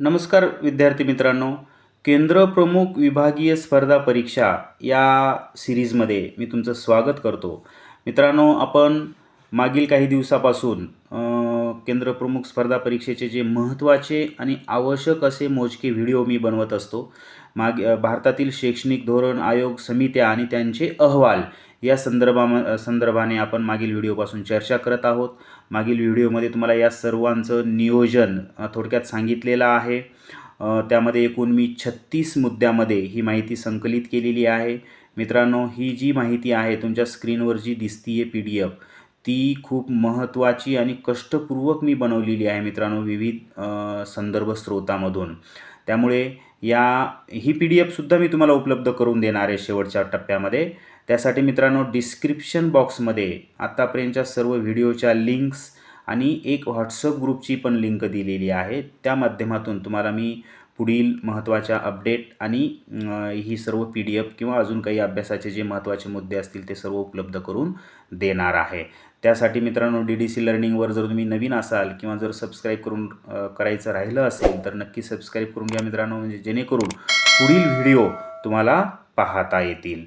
नमस्कार विद्यार्थी मित्रांनो. केंद्र प्रमुख विभागीय स्पर्धा परीक्षा या सिरीजमध्ये मी तुमचं स्वागत करतो. मित्रांनो आपण मागील काही दिवसापासून केंद्र प्रमुख स्पर्धा परीक्षेचे जे महत्त्वाचे आणि आवश्यक असे मोजके व्हिडिओ मी बनवत असतो माग भारतातील शैक्षणिक धोरण आयोग समित्या आणि त्यांचे अहवाल या संदर्भा संदर्भाने आपण मागील व्हिडिओपासून चर्चा करत आहोत. मागील व्हिडिओमध्ये तुम्हाला या सर्वांचं नियोजन थोडक्यात सांगितलेलं आहे. त्यामध्ये एकूण मी छत्तीस मुद्द्यामध्ये ही माहिती संकलित केलेली आहे. मित्रांनो ही जी माहिती आहे तुमच्या स्क्रीनवर जी दिसतीये पी डी एफ ती खूप महत्त्वाची आणि कष्टपूर्वक मी बनवलेली आहे मित्रांनो विविध संदर्भ स्रोतामधून. त्यामुळे या ही पी डी एफसुद्धा मी तुम्हाला उपलब्ध करून देणार आहे शेवटच्या टप्प्यामध्ये. त्यासाठी मित्रांनो डिस्क्रिप्शन बॉक्समध्ये आत्तापर्यंतच्या सर्व व्हिडिओच्या लिंक्स आणि एक व्हॉट्सअप ग्रुपची पण लिंक दिलेली आहे. त्या माध्यमातून तुम्हाला मी पुढील महत्त्वाच्या अपडेट आणि ही सर्व पी डी एफ किंवा अजून काही अभ्यासाचे जे महत्त्वाचे मुद्दे असतील ते सर्व उपलब्ध करून देणार आहे. त्यासाठी मित्रांनो डी डी सी लर्निंगवर जर तुम्ही नवीन असाल किंवा जर सबस्क्राईब करून करायचं राहिलं असेल तर नक्की सबस्क्राईब करून घ्या मित्रांनो. म्हणजे जेणेकरून पुढील व्हिडिओ तुम्हाला पाहता येतील.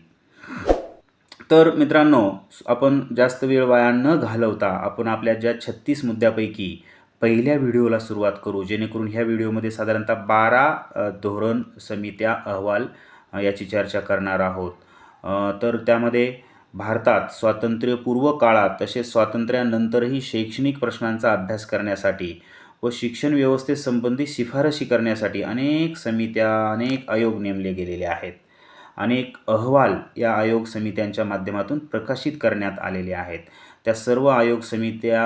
तर मित्रांनो आपण जास्त वेळ वाया न घालवता आपण आपल्या ज्या छत्तीस मुद्द्यापैकी पहिल्या व्हिडिओला सुरुवात करू जेणेकरून ह्या व्हिडिओमध्ये साधारणतः बारा धोरण समित्या अहवाल याची चर्चा करणार आहोत. तर त्यामध्ये भारतात स्वातंत्र्यपूर्व काळात तसेच स्वातंत्र्यानंतरही शैक्षणिक प्रश्नांचा अभ्यास करण्यासाठी व शिक्षण व्यवस्थेसंबंधी शिफारशी करण्यासाठी अनेक समित्या अनेक आयोग नेमले गेलेले आहेत. अनेक अहवाल या आयोग समित्यांच्या माध्यमातून प्रकाशित करण्यात आलेले आहेत. त्या सर्व आयोग समित्या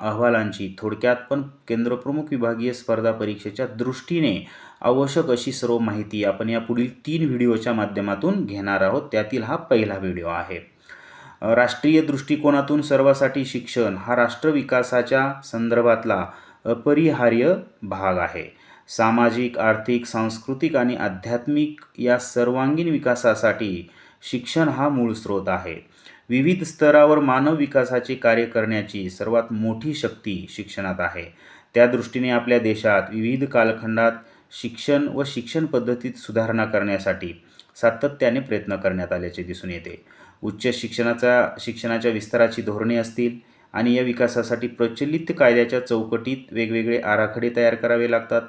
अहवालांची थोडक्यात पण केंद्रप्रमुख विभागीय स्पर्धा परीक्षेच्या दृष्टीने आवश्यक अशी सर्व माहिती आपण या पुढील तीन व्हिडिओच्या माध्यमातून घेणार आहोत. त्यातील हा पहिला व्हिडिओ आहे. राष्ट्रीय दृष्टिकोनातून सर्वासाठी शिक्षण हा राष्ट्रविकासाच्या संदर्भातला अपरिहार्य भाग आहे. सामाजिक आर्थिक सांस्कृतिक आणि आध्यात्मिक या सर्वांगीण विकासासाठी शिक्षण हा मूळ स्रोत आहे. विविध स्तरावर मानव विकासाचे कार्य करण्याची सर्वात मोठी शक्ती शिक्षणात आहे. त्या दृष्टीने आपल्या देशात विविध कालखंडात शिक्षण व शिक्षण पद्धतीत सुधारणा करण्यासाठी सातत्याने प्रयत्न करण्यात आल्याचे दिसून येते. उच्च शिक्षणाचा शिक्षणाच्या विस्ताराची धोरणे असतील आणि या विकासासाठी प्रचलित कायद्याच्या चौकटीत वेगवेगळे आराखडे तयार करावे लागतात.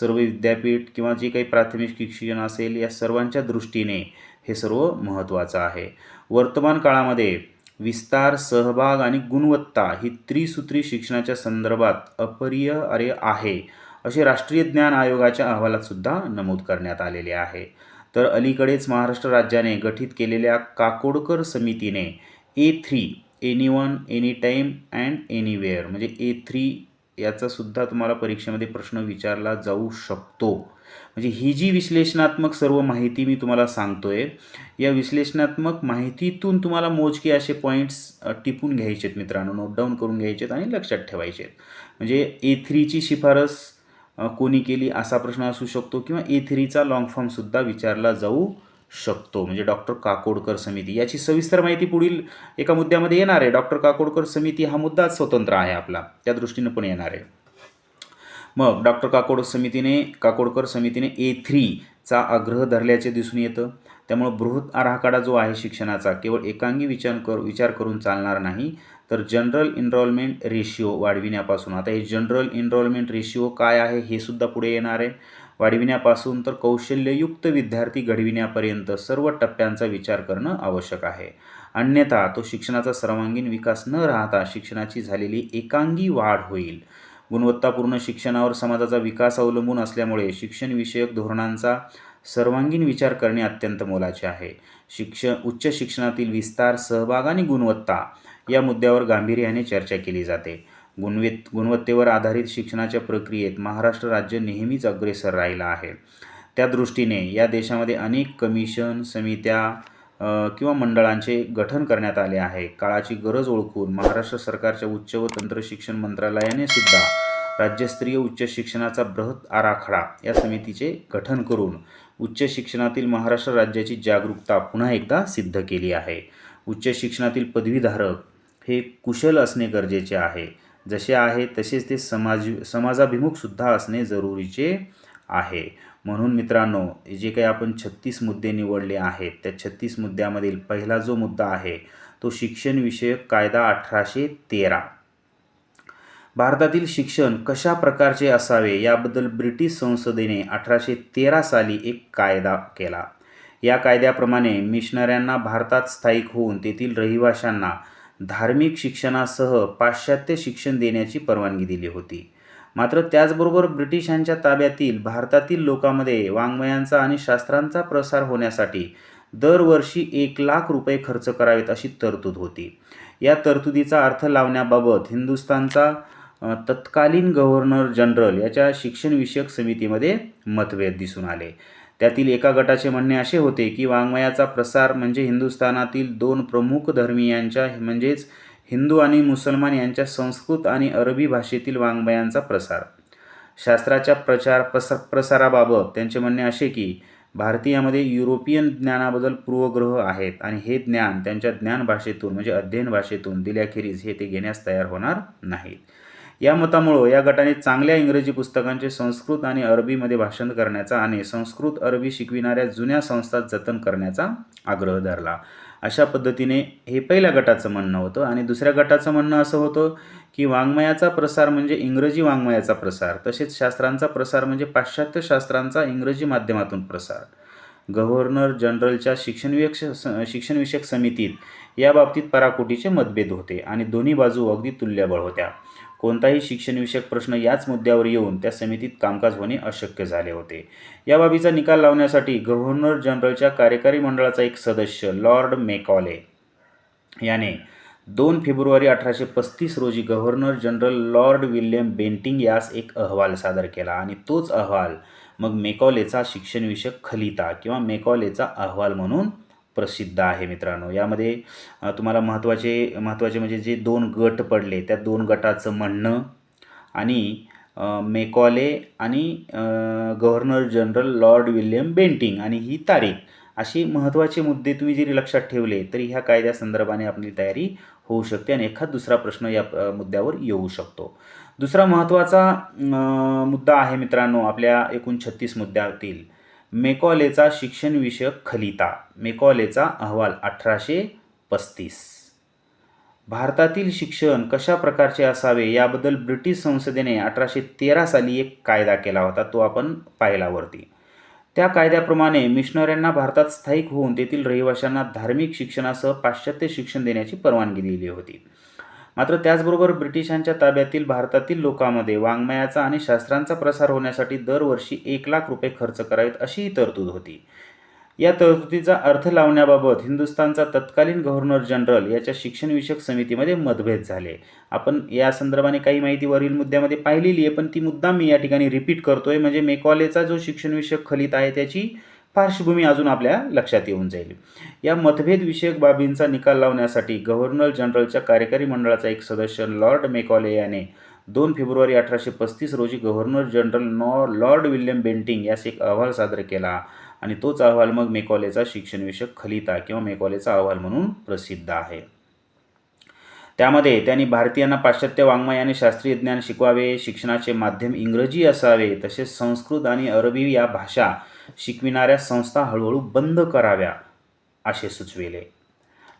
सर्व विद्यापीठ किंवा जे काही प्राथमिक शिक्षण असेल या सर्वांच्या दृष्टीने हे सर्व महत्त्वाचं आहे. वर्तमान काळामध्ये विस्तार सहभाग आणि गुणवत्ता ही त्रिसूत्री शिक्षणाच्या संदर्भात अपरिहार्य आहे असे राष्ट्रीय ज्ञान आयोगाच्या अहवालातसुद्धा नमूद करण्यात आलेले आहे. तर अलीकडेच महाराष्ट्र राज्याने गठीत केलेल्या काकोडकर समितीने A three any one any time and anywhere म्हणजे ए थ्री याचासुद्धा तुम्हाला परीक्षेमध्ये प्रश्न विचारला जाऊ शकतो. म्हणजे ही जी विश्लेषणात्मक सर्व माहिती मी तुम्हाला सांगतो आहे या विश्लेषणात्मक माहितीतून तुम्हाला मोजके असे पॉईंट्स टिपून घ्यायचे आहेत मित्रांनो नोट डाऊन करून घ्यायचे आहेत आणि लक्षात ठेवायचे आहेत म्हणजे ए थ्रीची शिफारस कोणी केली असा प्रश्न असू शकतो किंवा ए थ्रीचा लॉंग फॉर्मसुद्धा विचारला जाऊ शकतो. म्हणजे डॉक्टर काकोडकर समिती. याची सविस्तर माहिती पुढील एका मुद्द्यामध्ये येणार आहे. डॉक्टर काकोडकर समिती हा मुद्दाच स्वतंत्र आहे आपला. त्या दृष्टीनं पण येणार आहे. मग डॉक्टर काकोड समितीने काकोडकर समितीने ए थ्रीचा आग्रह धरल्याचे दिसून येतं. त्यामुळं बृहत आराखडा जो आहे शिक्षणाचा केवळ एकांगी विचार कर विचार करून चालणार नाही तर जनरल इनरॉलमेंट रेशिओ वाढविण्यापासून. आता हे जनरल इनरॉलमेंट रेशिओ काय आहे हे सुद्धा पुढे येणार आहे. वाढविण्यापासून तर कौशल्ययुक्त विद्यार्थी घडविण्यापर्यंत सर्व टप्प्यांचा विचार करणं आवश्यक आहे. अन्यथा तो शिक्षणाचा सर्वांगीण विकास न राहता शिक्षणाची झालेली एकांगी वाढ होईल. गुणवत्तापूर्ण शिक्षणावर समाजाचा विकास अवलंबून असल्यामुळे शिक्षणविषयक धोरणांचा सर्वांगीण विचार करणे अत्यंत मोलाचे आहे. शिक्षण उच्च शिक्षणातील विस्तार सहभाग आणि गुणवत्ता या मुद्द्यावर गांभीर्याने चर्चा केली जाते. गुणवेत गुणवत्तेवर आधारित शिक्षणाच्या प्रक्रियेत महाराष्ट्र राज्य नेहमीच अग्रेसर राहिला आहे. त्या दृष्टीने या देशामध्ये अनेक कमिशन समित्या किंवा मंडळांचे गठन करण्यात आले आहे. काळाची गरज ओळखून महाराष्ट्र सरकारच्या उच्च व तंत्र शिक्षण मंत्रालयाने सुद्धा राज्यस्तरीय उच्च शिक्षणाचा बृहत आराखडा या समितीचे गठन करून उच्च शिक्षणातील महाराष्ट्र राज्याची जागरूकता पुन्हा एकदा सिद्ध केली आहे. उच्च शिक्षणातील पदवीधारक हे कुशल असणे गरजेचे आहे. जसे आहे तसेच ते समाज समाजाभिमुखसुद्धा असणे जरुरीचे आहे. म्हणून मित्रांनो जे काही आपण छत्तीस मुद्दे निवडले आहेत त्या छत्तीस मुद्द्यामधील पहिला जो मुद्दा आहे तो शिक्षणविषयक कायदा अठराशे तेरा. भारतातील शिक्षण कशा प्रकारचे असावे याबद्दल ब्रिटिश संसदेने अठराशे तेरा साली एक कायदा केला. या कायद्याप्रमाणे मिशनऱ्यांना भारतात स्थायिक होऊन तेथील रहिवाशांना धार्मिक शिक्षणासह पाश्चात्य शिक्षण देण्याची परवानगी दिली होती. मात्र त्याचबरोबर ब्रिटिशांच्या ताब्यातील भारतातील लोकांमध्ये वाङ्मयांचा आणि शास्त्रांचा प्रसार होण्यासाठी दरवर्षी एक लाख रुपये खर्च करावेत अशी तरतूद होती. या तरतुदीचा अर्थ लावण्याबाबत हिंदुस्थानचा तत्कालीन गव्हर्नर जनरल याच्या शिक्षणविषयक समितीमध्ये मतभेद दिसून आले. त्यातील एका गटाचे म्हणणे असे होते की वाङ्मयाचा प्रसार म्हणजे हिंदुस्थानातील दोन प्रमुख धर्मीयांच्या म्हणजेच हिंदू आणि मुसलमान यांच्या संस्कृत आणि अरबी भाषेतील वाङ्मयांचा प्रसार. शास्त्राच्या प्रचार प्रस प्रसाराबाबत त्यांचे म्हणणे असे की भारतीयामध्ये युरोपियन ज्ञानाबद्दल पूर्वग्रह आहेत आणि हे ज्ञान त्यांच्या ज्ञान भाषेतून म्हणजे अध्ययन भाषेतून दिल्याखेरीज हे ते घेण्यास तयार होणार नाहीत. या मतामुळं या गटाने चांगल्या इंग्रजी पुस्तकांचे संस्कृत आणि अरबीमध्ये भाषण करण्याचा आणि संस्कृत अरबी शिकविणाऱ्या जुन्या संस्था जतन करण्याचा आग्रह धरला. अशा पद्धतीने हे पहिल्या गटाचं म्हणणं होतं आणि दुसऱ्या गटाचं म्हणणं असं होतं की वाङ्मयाचा प्रसार म्हणजे इंग्रजी वाङ्मयाचा प्रसार तसेच शास्त्रांचा प्रसार म्हणजे पाश्चात्य शास्त्रांचा इंग्रजी माध्यमातून प्रसार. गव्हर्नर जनरलच्या शिक्षणविषयक स- शिक्षणविषयक समितीत या बाबतीत पराकोटीचे मतभेद होते आणि दोन्ही बाजू अगदी तुल्यबळ होत्या. कोणताही शिक्षणविषयक प्रश्न याच मुद्द्यावर येऊन त्या समितीत कामकाज होणे अशक्य झाले होते. या बाबीचा निकाल लावण्यासाठी गव्हर्नर जनरलच्या कार्यकारी मंडळाचा एक सदस्य लॉर्ड मेकॉले. याने दोन फेब्रुवारी अठराशे पस्तीस रोजी governor general Lord William Bentinck यास एक अहवाल सादर केला आणि तोच अहवाल मग मेकॉलेचा शिक्षणविषयक खलिता किंवा मेकॉलेचा अहवाल म्हणून प्रसिद्ध आहे मित्रांनो. यामध्ये तुम्हाला महत्त्वाचे महत्त्वाचे म्हणजे जे दोन गट पडले त्या दोन गटाचं म्हणणं आणि मेकॉले आणि governor general Lord William Bentinck आणि ही तारीख. अशी महत्त्वाचे मुद्दे तुम्ही जरी लक्षात ठेवले तरी ह्या कायद्यासंदर्भाने आपली तयारी होऊ शकते आणि एखाद दुसरा प्रश्न या मुद्द्यावर येऊ शकतो. दुसरा महत्त्वाचा मुद्दा आहे मित्रांनो आपल्या एकूण छत्तीस मुद्द्यातील. मेकॉलेचा शिक्षणविषयक खलिता. मेकॉलेचा अहवाल अठराशे पस्तीस. भारतातील शिक्षण कशा प्रकारचे असावे याबद्दल ब्रिटिश संसदेने अठराशे तेरा साली एक कायदा केला होता तो आपण पाहिला वरती. त्या कायद्याप्रमाणे मिशनऱ्यांना भारतात स्थायिक होऊन तेथील रहिवाशांना धार्मिक शिक्षणासह पाश्चात्य शिक्षण देण्याची परवानगी दिली होती. मात्र त्याचबरोबर ब्रिटिशांच्या ताब्यातील भारतातील लोकांमध्ये वाङ्मयाचा आणि शास्त्रांचा प्रसार होण्यासाठी दरवर्षी एक लाख रुपये खर्च करावेत अशीही तरतूद होती. या तरतुदीचा अर्थ लावण्याबाबत हिंदुस्थानचा तत्कालीन गव्हर्नर जनरल याच्या शिक्षणविषयक समितीमध्ये मतभेद झाले. आपण या संदर्भाने काही माहिती वरील मुद्द्यामध्ये पाहिलेली आहे पण ती मुद्दा मी या ठिकाणी रिपीट करतोय. म्हणजे मेकॉलेचा जो शिक्षणविषयक खलित आहे त्याची पार्श्वभूमी अजून आपल्या लक्षात येऊन जाईल. या मतभेदविषयक बाबींचा निकाल लावण्यासाठी गव्हर्नर जनरलच्या कार्यकारी मंडळाचा एक सदस्य लॉर्ड मेकॉले याने दोन फेब्रुवारी अठराशे पस्तीस रोजी गव्हर्नर जनरल नॉ लॉर्ड विल्यम बेंटिंग यास एक अहवाल सादर केला आणि तोच अहवाल मग मेकॉलेचा शिक्षणविषयक खलिता किंवा मेकॉलेचा अहवाल म्हणून प्रसिद्ध आहे. त्यामध्ये त्यांनी भारतीयांना पाश्चात्य वाङ्मय आणि शास्त्रीय ज्ञान शिकवावे शिक्षणाचे माध्यम इंग्रजी असावे तसेच संस्कृत आणि अरबी या भाषा शिकविणाऱ्या संस्था हळूहळू बंद कराव्या असे सुचविले.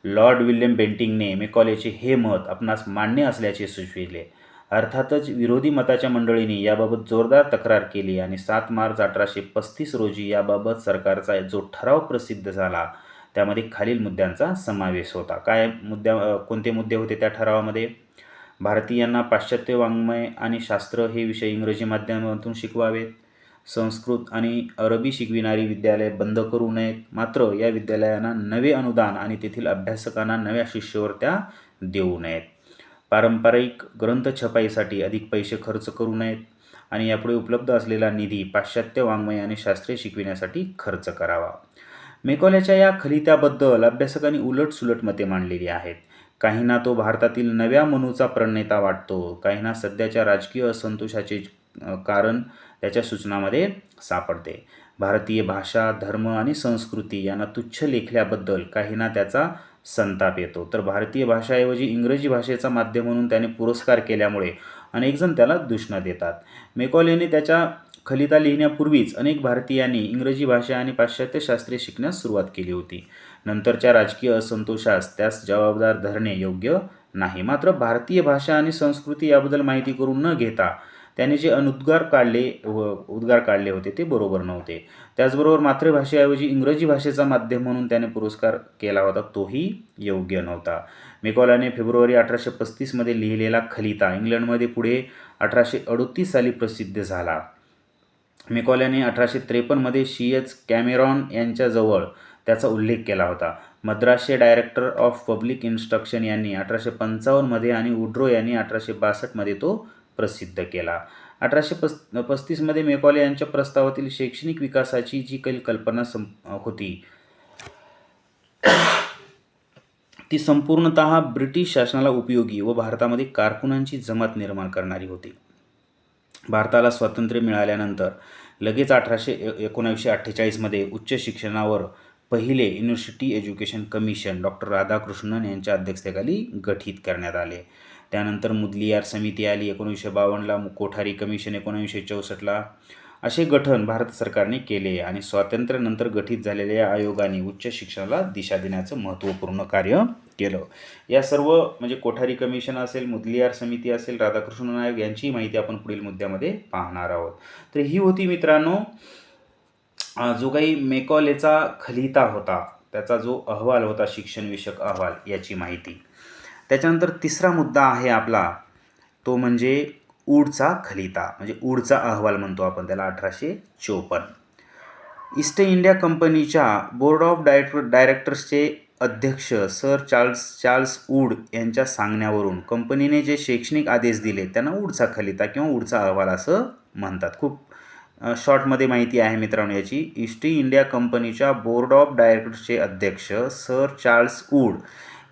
लॉर्ड विल्यम बेंटिंगने मेकॉलेचे हे मत आपणास मान्य असल्याचे सुचविले. अर्थातच विरोधी मताच्या मंडळीने याबाबत जोरदार तक्रार केली आणि सात मार्च अठराशे पस्तीस रोजी याबाबत सरकारचा जो ठराव प्रसिद्ध झाला त्यामध्ये खालील मुद्द्यांचा समावेश होता. काय मुद्द्या कोणते मुद्दे होते त्या ठरावामध्ये? भारतीयांना पाश्चात्य वाङ्मय आणि शास्त्र हे विषय इंग्रजी माध्यमातून शिकवावेत. संस्कृत आणि अरबी शिकविणारी विद्यालये बंद करू नयेत. मात्र या विद्यालयांना नवे अनुदान आणि तेथील अभ्यासकांना नव्या शिष्यवृत्त्या देऊ नयेत. पारंपरिक ग्रंथ छपाईसाठी अधिक पैसे खर्च करू नयेत आणि यापुढे उपलब्ध असलेला निधी पाश्चात्य वाङ्मय आणि शास्त्रीय शिकविण्यासाठी खर्च करावा. मेकॉल्याच्या या खलित्याबद्दल अभ्यासकांनी उलटसुलट मते मांडलेली आहेत. काहींना तो भारतातील नव्या मनूचा प्रणेता वाटतो काहींना सध्याच्या राजकीय असंतोषाचे कारण त्याच्या सूचनामध्ये सापडते. भारतीय भाषा धर्म आणि संस्कृती यांना तुच्छ लेखल्याबद्दल काहींना त्याचा संताप येतो. तर भारतीय भाषाऐवजी इंग्रजी भाषेचा माध्यम म्हणून त्याने पुरस्कार केल्यामुळे अनेकजण त्याला दुष्ण देतात. मेकॉलेने त्याच्या खलिता लिहिण्यापूर्वीच अनेक भारतीयांनी इंग्रजी भाषा आणि पाश्चात्य शास्त्रे शिकण्यास सुरुवात केली होती. नंतरच्या राजकीय असंतोषास त्यास जबाबदार धरणे योग्य नाही. मात्र भारतीय भाषा आणि संस्कृती याबद्दल माहिती करून न घेता त्याने जे अनुद्गार काढले व उद्गार काढले होते ते बरोबर नव्हते. त्याचबरोबर मातृभाषेऐवजी इंग्रजी भाषेचा माध्यम म्हणून त्याने पुरस्कार केला होता तोही योग्य नव्हता. मेकॉलाने फेब्रुवारी अठराशे पस्तीसमध्ये लिहिलेला खलिता इंग्लंडमध्ये पुढे अठराशे अडोतीस साली प्रसिद्ध झाला. मेकॉल्याने अठराशे त्रेपन्नमध्ये शी एच. कॅमेरॉन यांच्याजवळ त्याचा उल्लेख केला होता. मद्रासचे डायरेक्टर ऑफ पब्लिक इन्स्ट्रक्शन यांनी अठराशे पंचावन्नमध्ये आणि उड्रो यांनी अठराशे बासष्टमध्ये तो प्रसिद्ध केला. अठराशे पस पस्तीसमध्ये मेकॉले यांच्या प्रस्तावातील शैक्षणिक विकासाची जी काही कल्पना सं होती ती संपूर्णत ब्रिटिश शासनाला उपयोगी व भारतामध्ये कारकुनांची जमात निर्माण करणारी होती. भारताला स्वातंत्र्य मिळाल्यानंतर लगेच अठराशे एकोणावीसशे अठ्ठेचाळीसमध्ये उच्च शिक्षणावर पहिले university education commission doctor Radhakrishnan यांच्या अध्यक्षतेखाली गठीत करण्यात आले. त्यानंतर मुदलियार समिती आली एकोणीसशे बावन्नला कोठारी कमिशन एकोणीसशे चौसष्टला. असे गठन भारत सरकारने केले आणि स्वातंत्र्यानंतर गठीत झालेल्या या आयोगाने उच्च शिक्षणाला दिशा देण्याचं महत्त्वपूर्ण कार्य केलं. या सर्व म्हणजे कोठारी कमिशन असेल मुदलियार समिती असेल राधाकृष्ण नायक यांची माहिती आपण पुढील मुद्द्यामध्ये पाहणार आहोत. तर ही होती मित्रांनो जो काही मेकॉलेचा खलिता होता त्याचा जो अहवाल होता शिक्षणविषयक अहवाल याची माहिती. त्याच्यानंतर तिसरा मुद्दा आहे आपला तो म्हणजे ऊडचा खलिता म्हणजे ऊडचा अहवाल म्हणतो आपण त्याला अठराशे चोपन्न. ईस्ट इंडिया कंपनीच्या बोर्ड ऑफ डायरेक्टर डायरेक्टर्सचे अध्यक्ष सर चार्ल्स चार्ल्स वूड यांच्या सांगण्यावरून कंपनीने जे शैक्षणिक आदेश दिले त्यांना ऊडचा खलिता किंवा ऊडचा अहवाल असं म्हणतात. खूप शॉर्टमध्ये माहिती आहे मित्रांनो याची. ईस्ट इंडिया कंपनीच्या बोर्ड ऑफ डायरेक्टर्सचे अध्यक्ष सर चार्ल्स ऊड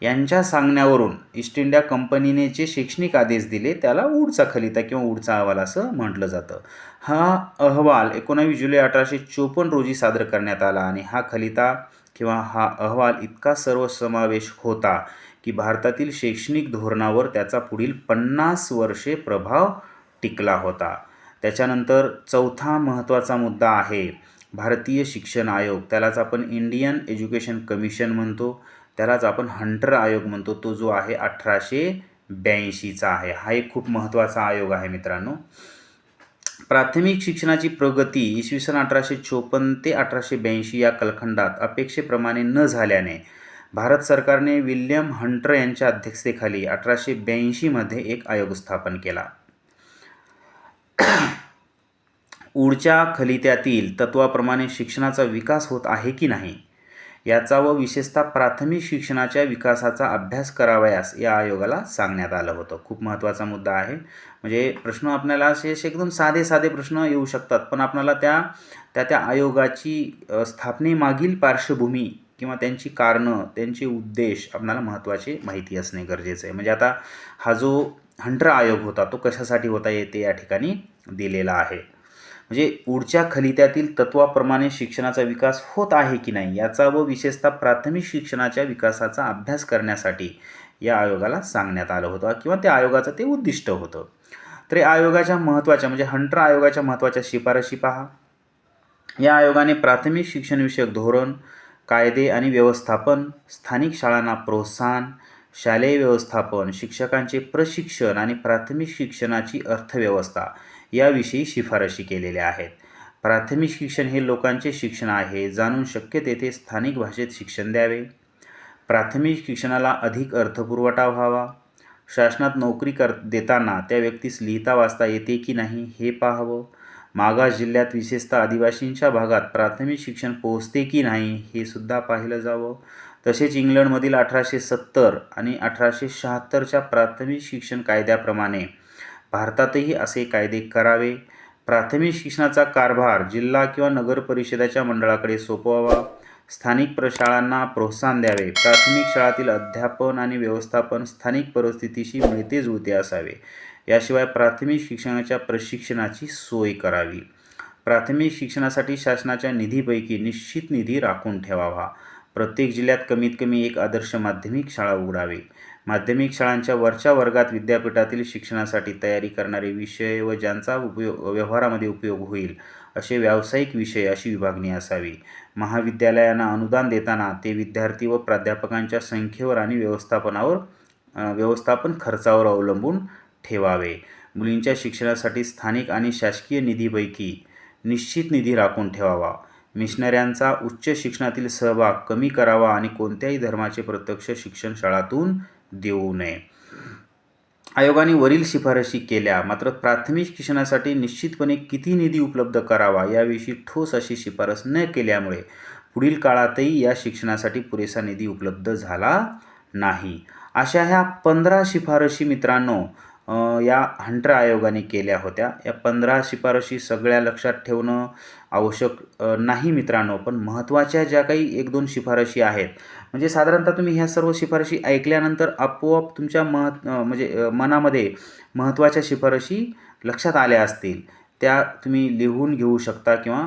यांच्या सांगण्यावरून ईस्ट इंडिया कंपनीने जे शैक्षणिक आदेश दिले त्याला उडचा खलिता किंवा उडचा अहवाल असं म्हटलं जातं. हा अहवाल एकोणावीस जुलै अठराशे चोपन्न रोजी सादर करण्यात आला आणि हा खलिता किंवा हा अहवाल इतका सर्वसमावेश होता की भारतातील शैक्षणिक धोरणावर त्याचा पुढील पन्नास वर्षे प्रभाव टिकला होता. त्याच्यानंतर चौथा महत्त्वाचा मुद्दा आहे भारतीय शिक्षण आयोग. त्यालाच आपण इंडियन एज्युकेशन कमिशन म्हणतो. त्यालाच आपण हंटर आयोग म्हणतो. तो जो आहे अठराशे ब्याऐंशीचा आहे. हा एक खूप महत्त्वाचा आयोग आहे मित्रांनो. प्राथमिक शिक्षणाची प्रगती इसवी सन अठराशे चोपन्न ते अठराशे ब्याऐंशी या कालखंडात अपेक्षेप्रमाणे न झाल्याने भारत सरकारने विल्यम हंटर यांच्या अध्यक्षतेखाली अठराशे ब्याऐंशीमध्ये एक आयोग स्थापन केला. ऊर्जा खलित्यातील तत्वाप्रमाणे शिक्षणाचा विकास होत आहे की नाही? याचा व विशेषतः प्राथमिक शिक्षणाच्या विकासाचा अभ्यास करावयास या आयोगाला सांगण्यात आलं होतं. खूप महत्त्वाचा मुद्दा आहे. म्हणजे प्रश्न आपल्याला असे असे एकदम साधे साधे प्रश्न येऊ शकतात. पण आपल्याला त्या त्या त्या आयोगाची स्थापनेमागील पार्श्वभूमी किंवा त्यांची कारणं त्यांचे उद्देश आपल्याला महत्त्वाचे माहिती असणे गरजेचं आहे. म्हणजे आता हा जो हंटर आयोग होता तो कशासाठी होता येते या ठिकाणी दिलेला आहे. म्हणजे पुढच्या खलित्यातील तत्वाप्रमाणे शिक्षणाचा विकास होत आहे की नाही याचा व विशेषतः प्राथमिक शिक्षणाच्या विकासाचा अभ्यास करण्यासाठी या आयोगाला सांगण्यात आलं होतं किंवा त्या आयोगाचं ते उद्दिष्ट होतं. तर या आयोगाच्या महत्त्वाच्या म्हणजे हंटर आयोगाच्या महत्त्वाच्या शिफारशी पहा. या आयोगाने प्राथमिक शिक्षणविषयक धोरण कायदे आणि व्यवस्थापन स्थानिक शाळांना प्रोत्साहन शालेय व्यवस्थापन शिक्षकांचे प्रशिक्षण आणि प्राथमिक शिक्षणाची अर्थव्यवस्था याविषयी शिफारशी केलेल्या आहेत. प्राथमिक शिक्षण हे लोकांचे शिक्षण आहे जाणून शक्य तेथे स्थानिक भाषेत शिक्षण द्यावे. प्राथमिक शिक्षणाला अधिक अर्थपुरवठा व्हावा. शासनात नोकरी कर देताना त्या व्यक्तीस लिहिता वाचता येते की नाही हे पाहावं. मागास जिल्ह्यात विशेषतः आदिवासींच्या भागात प्राथमिक शिक्षण पोहोचते की नाही हे सुद्धा पाहिलं जावं. तसेच इंग्लंडमधील अठराशे सत्तर आणि अठराशे शहात्तरच्या प्राथमिक शिक्षण कायद्याप्रमाणे भारतातही असे कायदे करावे. प्राथमिक शिक्षणाचा कारभार जिल्हा किंवा नगरपरिषदेच्या मंडळाकडे सोपवावा. स्थानिक प्रशाळांना प्रोत्साहन द्यावे. प्राथमिक शाळातील अध्यापन आणि व्यवस्थापन स्थानिक परिस्थितीशी मिळते जुळते असावे. याशिवाय प्राथमिक शिक्षणाच्या प्रशिक्षणाची सोय करावी. प्राथमिक शिक्षणासाठी शासनाच्या निधीपैकी निश्चित निधी राखून ठेवावा. प्रत्येक जिल्ह्यात कमीत कमी एक आदर्श माध्यमिक शाळा उघडावी. माध्यमिक शाळांच्या वरच्या वर्गात विद्यापीठातील शिक्षणासाठी तयारी करणारे विषय व ज्यांचा उपयोग व्यवहारामध्ये उपयोग होईल असे व्यावसायिक विषय अशी विभागणी असावी. महाविद्यालयांना अनुदान देताना ते विद्यार्थी व प्राध्यापकांच्या संख्येवर आणि व्यवस्थापनावर व्यवस्थापन खर्चावर अवलंबून ठेवावे. मुलींच्या शिक्षणासाठी स्थानिक आणि शासकीय निधीपैकी निश्चित निधी राखून ठेवावा. मिशनऱ्यांचा उच्च शिक्षणातील सहभाग कमी करावा आणि कोणत्याही धर्माचे प्रत्यक्ष शिक्षण शाळातून देऊ नये. आयोगाने वरील शिफारशी केल्या. मात्र प्राथमिक शिक्षणासाठी निश्चितपणे किती निधी उपलब्ध करावा याविषयी ठोस अशी शिफारस न केल्यामुळे पुढील काळातही या शिक्षणासाठी पुरेसा निधी उपलब्ध झाला नाही. अशा ह्या पंधरा शिफारशी मित्रांनो या हंटर आयोगाने केल्या होत्या. या पंधरा शिफारशी सगळ्या लक्षात ठेवणं आवश्यक नाही मित्रांनो पण महत्त्वाच्या ज्या काही एक दोन शिफारशी आहेत म्हणजे साधारणतः तुम्ही ह्या सर्व शिफारशी ऐकल्यानंतर आपोआप तुमच्या महत् म्हणजे मनामध्ये महत्त्वाच्या शिफारशी लक्षात आल्या असतील. त्या तुम्ही लिहून घेऊ शकता किंवा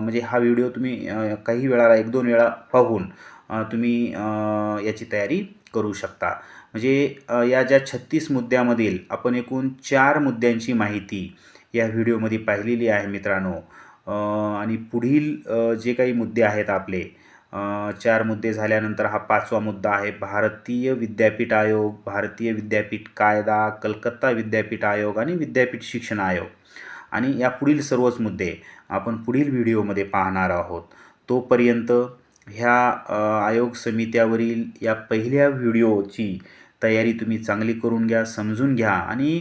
म्हणजे हा व्हिडिओ तुम्ही काही वेळाला एक दोन वेळा पाहून तुम्ही याची तयारी करू शकता. म्हणजे या ज्या छत्तीस मुद्द्यामधील आपण एकूण चार मुद्द्यांची माहिती या व्हिडिओमध्ये पाहिलेली आहे मित्रांनो. आणि पुढील जे काही मुद्दे आहेत आपले चार मुद्दे झाल्यानंतर हा पाचवा मुद्दा आहे. भारतीय विद्यापीठ आयोग भारतीय विद्यापीठ कायदा कलकत्ता विद्यापीठ आयोग आणि विद्यापीठ शिक्षण आयोग. आणि या पुढील सर्वच मुद्दे आपण पुढील व्हिडिओमध्ये पाहणार आहोत. तोपर्यंत ह्या आयोग समित्यावरील या पहिल्या व्हिडिओची तयारी तुम्ही चांगली करून घ्या समजून घ्या आणि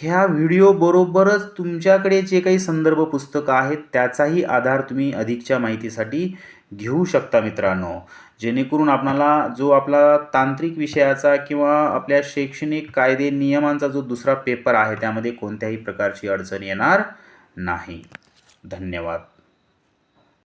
ह्या व्हिडिओबरोबरच तुमच्याकडे जे काही संदर्भ पुस्तकं आहेत त्याचाही आधार तुम्ही अधिकच्या माहितीसाठी घेऊ शकता मित्रांनो. जेणेकरून आपणाला जो आपला तांत्रिक विषयाचा किंवा आपल्या शैक्षणिक कायदे नियमांचा जो दुसरा पेपर आहे त्यामध्ये कोणत्याही प्रकारची अडचण येणार नाही. धन्यवाद.